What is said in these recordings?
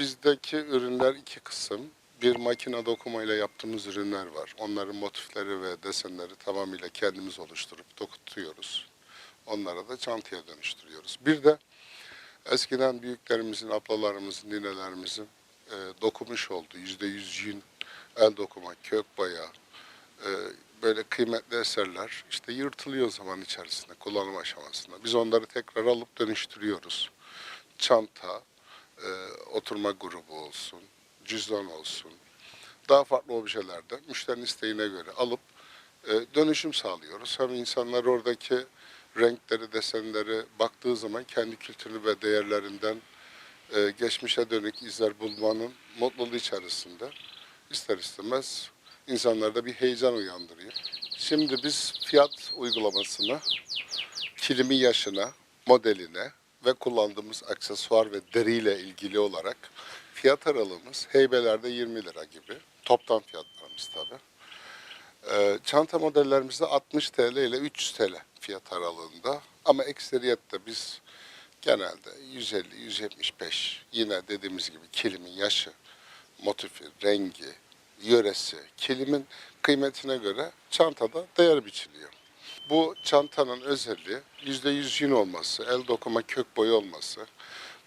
bizdeki ürünler iki kısım. Bir makine dokumayla yaptığımız ürünler var. Onların motifleri ve desenleri tamamıyla kendimiz oluşturup dokutuyoruz. Onları da çantaya dönüştürüyoruz. Bir de eskiden büyüklerimizin, ablalarımızın, ninelerimizin e, dokumuş olduğu yüzde yüz yün, el dokuma, kök boya, e, böyle kıymetli eserler işte yırtılıyor zaman içerisinde, kullanım aşamasında. Biz onları tekrar alıp dönüştürüyoruz. Çanta, e, oturma grubu olsun, cüzdan olsun, daha farklı objelerde müşterinin isteğine göre alıp e, dönüşüm sağlıyoruz. Hem insanlar oradaki renkleri, desenleri baktığı zaman kendi kültürü ve değerlerinden e, geçmişe dönük izler bulmanın mutluluğu içerisinde ister istemez insanlarda bir heyecan uyandırıyor. Şimdi biz fiyat uygulamasını kilimi yaşına, modeline ve kullandığımız aksesuar ve deriyle ilgili olarak fiyat aralığımız heybelerde 20 lira gibi. Toptan fiyatlarımız tabii. Ee, çanta modellerimizde 60 TL ile 300 TL fiyat aralığında. Ama ekseriyette biz genelde 150-175 yine dediğimiz gibi kilimin yaşı, motifi, rengi, yöresi, kilimin kıymetine göre çantada değer biçiliyor. Bu çantanın özelliği %100 yün olması, el dokuma kök boyu olması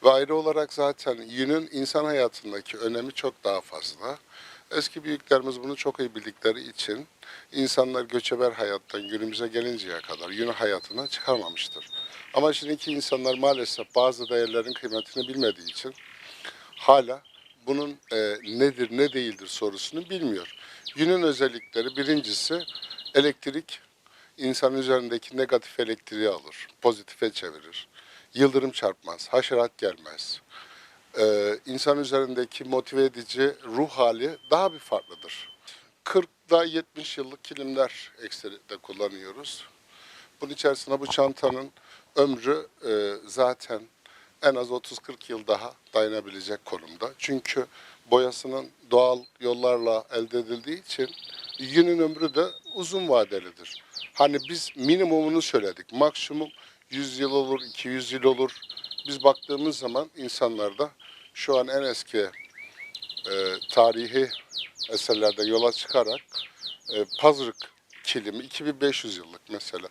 ve ayrı olarak zaten yünün insan hayatındaki önemi çok daha fazla. Eski büyüklerimiz bunu çok iyi bildikleri için insanlar göçeber hayattan günümüze gelinceye kadar yünü hayatından çıkarmamıştır. Ama şimdiki insanlar maalesef bazı değerlerin kıymetini bilmediği için hala bunun e, nedir ne değildir sorusunu bilmiyor. Yünün özellikleri birincisi elektrik insan üzerindeki negatif elektriği alır, pozitife çevirir. Yıldırım çarpmaz, haşerat gelmez. Ee, insan üzerindeki motive edici ruh hali daha bir farklıdır. 40'da 70 yıllık kilimler ekseride kullanıyoruz. Bunun içerisinde bu çantanın ömrü e, zaten en az 30-40 yıl daha dayanabilecek konumda. Çünkü boyasının doğal yollarla elde edildiği için yünün ömrü de uzun vadelidir. Hani biz minimumunu söyledik. Maksimum 100 yıl olur, 200 yıl olur. Biz baktığımız zaman insanlarda şu an en eski e, tarihi eserlerden yola çıkarak e, Pazırık kilimi 2500 yıllık mesela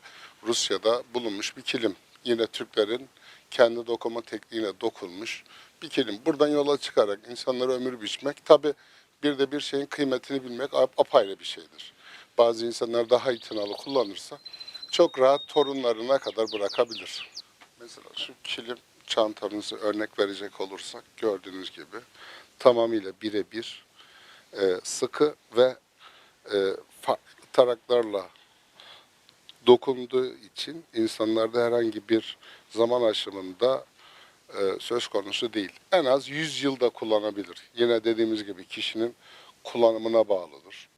Rusya'da bulunmuş bir kilim. Yine Türklerin kendi dokuma tekniğine dokunmuş bir kilim. Buradan yola çıkarak insanlara ömür biçmek tabi bir de bir şeyin kıymetini bilmek ap- apayrı bir şeydir. Bazı insanlar daha itinalı kullanırsa çok rahat torunlarına kadar bırakabilir. Mesela şu kilim çantamızı örnek verecek olursak gördüğünüz gibi tamamıyla birebir e, sıkı ve e, farklı taraklarla dokunduğu için insanlarda herhangi bir zaman aşımında e, söz konusu değil. En az 100 yılda kullanabilir. Yine dediğimiz gibi kişinin kullanımına bağlıdır.